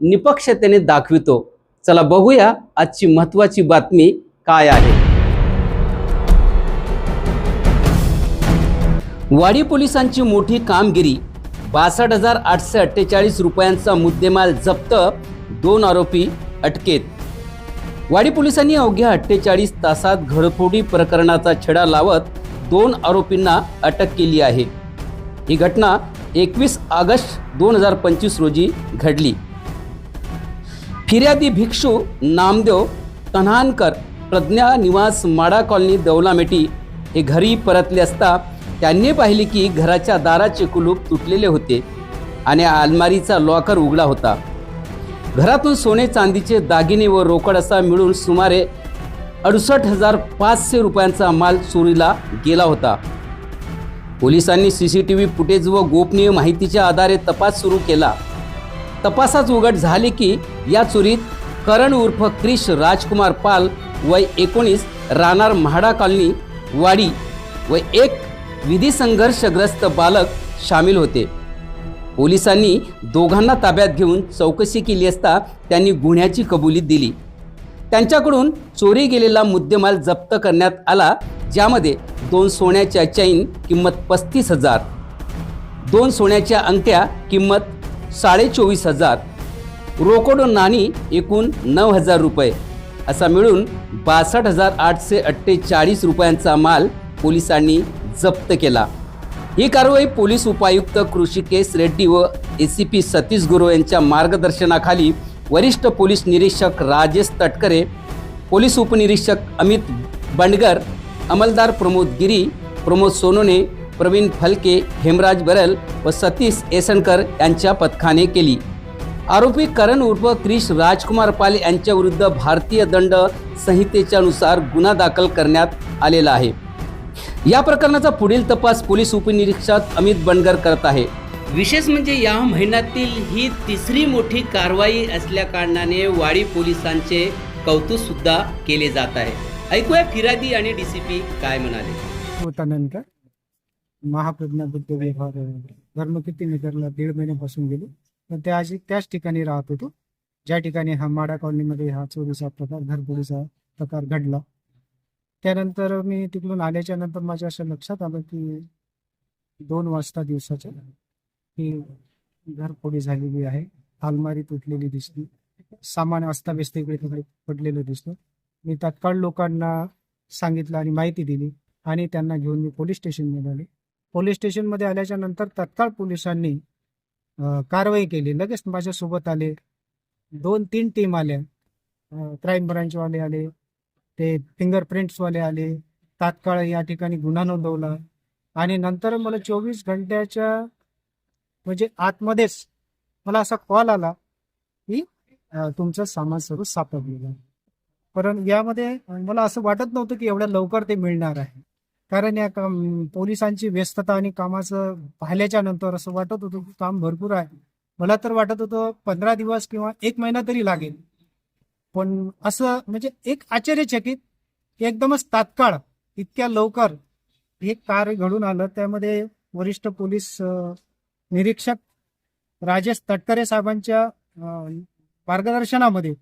निपक्षतेने दाखवितो. चला बघूया आजची महत्वाची बातमी काय आहे. वाडी पोलिसांची मोठी कामगिरी. बासष्ट हजार आठशे अठ्ठेचाळीस रुपयांचा मुद्देमाल जप्त दोन आरोपी अटकेत. वाडी पोलिसांनी अवघ्या अठ्ठेचाळीस तासात घरफोडी प्रकरणाचा छडा लावत दोन आरोपींना अटक केली आहे. ही घटना एकवीस ऑगस्ट दोन हजार पंचवीस रोजी घडली. फिर्यादी भिक्षू नामदेव तन्हानकर प्रज्ञा निवास माडा कॉलनी दौलामेटी हे घरी परतले असता त्यांनी पाहिले की घराच्या दाराचे कुलूप तुटलेले होते आणि अलमारीचा लॉकर उघडा होता. घरातून सोने चांदीचे दागिने व रोकड असा मिळून सुमारे अडुसष्ट हजार पाचशे रुपयांचा माल चोरीला गेला होता. पोलिसांनी C C T V footage व गोपनीय माहितीच्या आधारे तपास सुरू केला. तपासात उघड झाले की या चोरीत करण उर्फ क्रिश राजकुमार पाल वय एकोणीस राहणार म्हाडा कॉलनी वाडी व एक विधी संघर्षग्रस्त बालक सामील होते. पोलिसांनी दोघांना ताब्यात घेऊन चौकशी केली असता त्यांनी गुन्ह्याची कबुली दिली. त्यांच्याकडून चोरी गेलेला मुद्देमाल जप्त करण्यात आला ज्यामध्ये दोन सोन्याच्या चैन किंमत पस्तीस हजार दोन सोन्याच्या अंगठ्या किंमत साडे चोवीस हजार. रोकड नाणी एकूण नऊ हजार रुपये. असा मिळून बासष्ट हजार आठशे अठ्ठेचाळीस रुपयांचा माल पोलिसांनी जप्त केला. ही कारवाई पोलीस उपायुक्त कृषिकेश रेड्डी व ए सी पी सतीश गुरु यांच्या मार्गदर्शनाखाली वरिष्ठ पोलीस निरीक्षक राजेश तटकरे पोलीस उपनिरीक्षक अमित बंडगर अंमलदार प्रमोद गिरी प्रमोद सोनोने प्रवीण फलके हेमराज बरल व सतीश एसनकर यांच्या पथकाने केली. आरोपी करण उर्फ क्रिश राजकुमार पाल यांच्याविरुद्ध भारतीय दंड संहितेच्या नुसार गुन्हा दाखल करण्यात आलेला आहे. या प्रकरणाचा पुढील तपास पोलीस उपनिरीक्षक अमित बनगर करत आहे. विशेष म्हणजे या महिन्यातील ही तिसरी मोठी कारवाई असल्या कारणाने वाडी पोलिसांचे कौतुक सुद्धा केले जात आहे. ऐकूया फिरादी आणि डीसीपी काय म्हणाले. महाप्रज्ञा बुद्ध विहार धर्मकीर्ती दीड महिन्यापासून गेलो. पण त्या त्याच ठिकाणी राहत होतो. ज्या ठिकाणी हा माडा कॉलनीमध्ये हा चोरीचा प्रकार घरपुरीचा प्रकार घडला. त्यानंतर मी तिकडून आल्याच्यानंतर माझ्या असं लक्षात आलं की दोन वाजता दिवसाच्या ही घरफोडी झालेली आहे. अलमारी तुटलेली दिसली. सामान अस्ताव्यस्त इकडे तिकडे पडलेलं दिसलं. मी तात्काळ लोकांना सांगितलं आणि माहिती दिली आणि त्यांना घेऊन मी पोलीस स्टेशन मिळाले पोलीस स्टेशनमध्ये आल्याच्यानंतर तत्काळ पोलिसांनी कारवाई केली. लगेच माझ्यासोबत आले. दोन तीन टीम आल्या. क्राईम ब्रांचवाले आले. ते फिंगरप्रिंट्सवाले आले. तात्काळ या ठिकाणी गुन्हा नोंदवला. आणि नंतर मला चोवीस घंट्याच्या म्हणजे आतमध्येच मला असा कॉल आला की तुमचं सामान सर्व सापडलेलं आहे. यामध्ये मला असं वाटत नव्हतं की एवढ्या लवकर ते मिळणार आहे. कारण या पोलिसांची व्यस्तता आणि कामाचं पाहिल्याच्या नंतर असं वाटत होतं की काम भरपूर आहे. मला तर वाटत होतं पंधरा दिवस किंवा एक महिना तरी लागेल. पण असं म्हणजे एक आश्चर्यचकित एकदमच तात्काळ इतक्या लवकर हे कार्य घडून आलं. त्यामध्ये वरिष्ठ पोलीस निरीक्षक राजेश तटकरे साहेबांच्या मार्गदर्शनामध्ये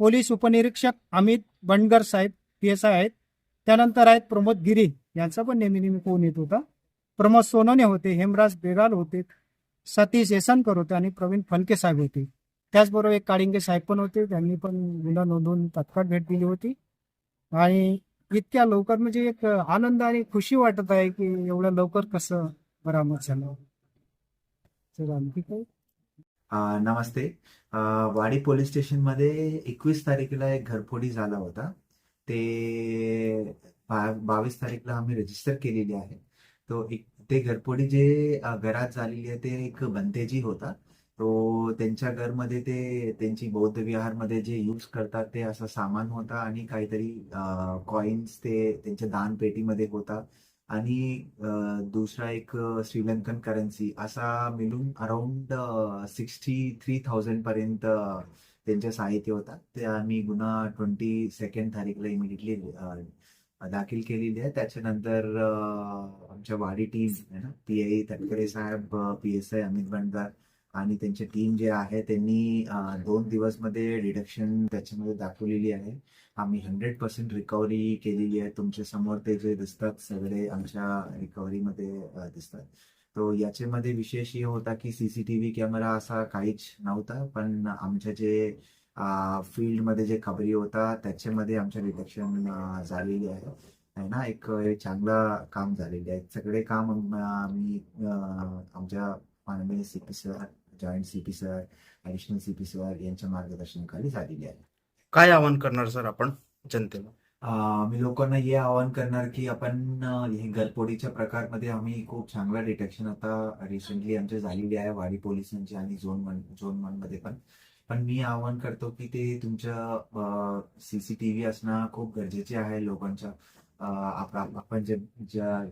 पोलीस उपनिरीक्षक अमित बंडगर साहेब पी एस आय आहेत. त्यानंतर आहेत प्रमोद गिरी यांचा पण नेहमी नेहमी फोन येत होता. प्रमोद सोनोने होते हेमराज बेगाल होते सतीश येसनकर होते आणि प्रवीण फलके साहेब होते. त्याचबरोबर एक काळिंगे साहेब पण होते त्यांनी पण मुलं नोंदवून तत्काळ भेट दिली होती. आणि इतक्या लवकर म्हणजे एक आनंद आणि खुशी वाटत आहे की एवढ्या लवकर कसं बरामद झालं. चला आणखी नमस्ते. वाडी पोलीस स्टेशनमध्ये एकवीस तारखेला एक घरफोडी झाला होता. ते बावीस तारीखला आम्ही रजिस्टर केलेली आहे. तो एक ते घरपोडी जे घरात झालेली आहे ते एक भंतेजी होता. तो त्यांच्या घरमध्ये ते त्यांची बौद्ध विहारमध्ये जे यूज करतात ते असं सामान होता आणि काहीतरी कॉइन्स ते त्यांच्या दानपेटीमध्ये होता. आणि दुसरा एक श्रीलंकन करन्सी असा मिळून अराउंड सिक्स्टी थ्री थाउजंड पर्यंत त्यांच्या साहित्य होता. ते आम्ही गुन्हा ट्वेंटी सेकंड तारीखला इमिडिएटली दाखील केलेली आहे. त्याच्यानंतर आमच्या वाडी टीम आहे ना P I Tatkare Saheb P S I Amit Bandar आणि त्यांची टीम जे आहे त्यांनी दोन दिवसमध्ये डिडक्शन त्याच्यामध्ये दाखवलेली आहे. आम्ही हंड्रेड पर्सेंट रिकव्हरी केलेली आहे. तुमच्यासमोर ते जे दिसतात सगळे आमच्या रिकव्हरीमध्ये दिसतात. तो याच्यामध्ये विशेष हे होता की सीसीटीव्ही कॅमेरा असा काहीच नव्हता पण आमच्या जे फील्डमध्ये जे खबरी होता त्याच्यामध्ये आमच्या डिटेक्शन झालेली आहे. आहे ना? एक चांगला काम झालेले आहे. सगळे काम आम- आम्ही आमच्या माननीय C P sir joint C P sir additional C P sir यांच्या मार्गदर्शनाखाली झालेली आहे. काय आवाहन करणार सर आपण जनतेला? मी लोकांना हे आवाहन करणार की आपण हे घरफोडीच्या प्रकारमध्ये आम्ही खूप चांगला डिटेक्शन आता रिसेंटली आमचे झालेली आहे वाडी पोलिसांची आणि झोन वन झोन वनमध्ये पण. पण मी आवाहन करतो की ते तुमच्या सीसीटीव्ही असणं खूप गरजेचे आहे लोकांच्या. आपण जे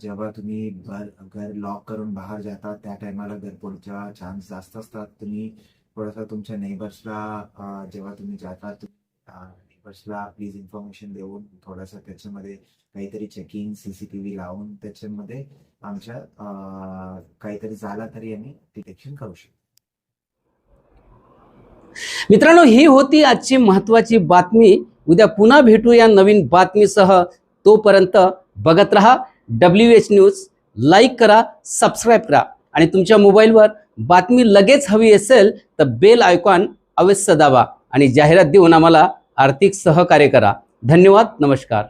जेव्हा तुम्ही घर घर लॉक करून बाहेर जाता त्या टायमाला घरफोडीचा चान्स जास्त असतात. तुम्ही थोडासा तुमच्या नेबर्सला जेव्हा तुम्ही जाता नेबर्सला प्लीज इन्फॉर्मेशन देऊन थोडासा त्याच्यामध्ये काहीतरी चेकिंग सीसीटीव्ही लावून त्याच्यामध्ये आमच्या काहीतरी झाला तरी आम्ही डिटेक्शन करू शकतो. मित्रांनो ही होती आजची महत्त्वाची बातमी. उद्या पुन्हा भेटू या नवीन बातमीसह. तोपर्यंत बघत रहा डब्ल्यू एच न्यूज लाईक करा सबस्क्राईब करा. आणि तुमच्या मोबाईलवर बातमी लगेच हवी असेल तर बेल आयकॉन अवश्य दाबा. आणि जाहिरात देऊन आम्हाला आर्थिक सहकार्य करा. धन्यवाद नमस्कार.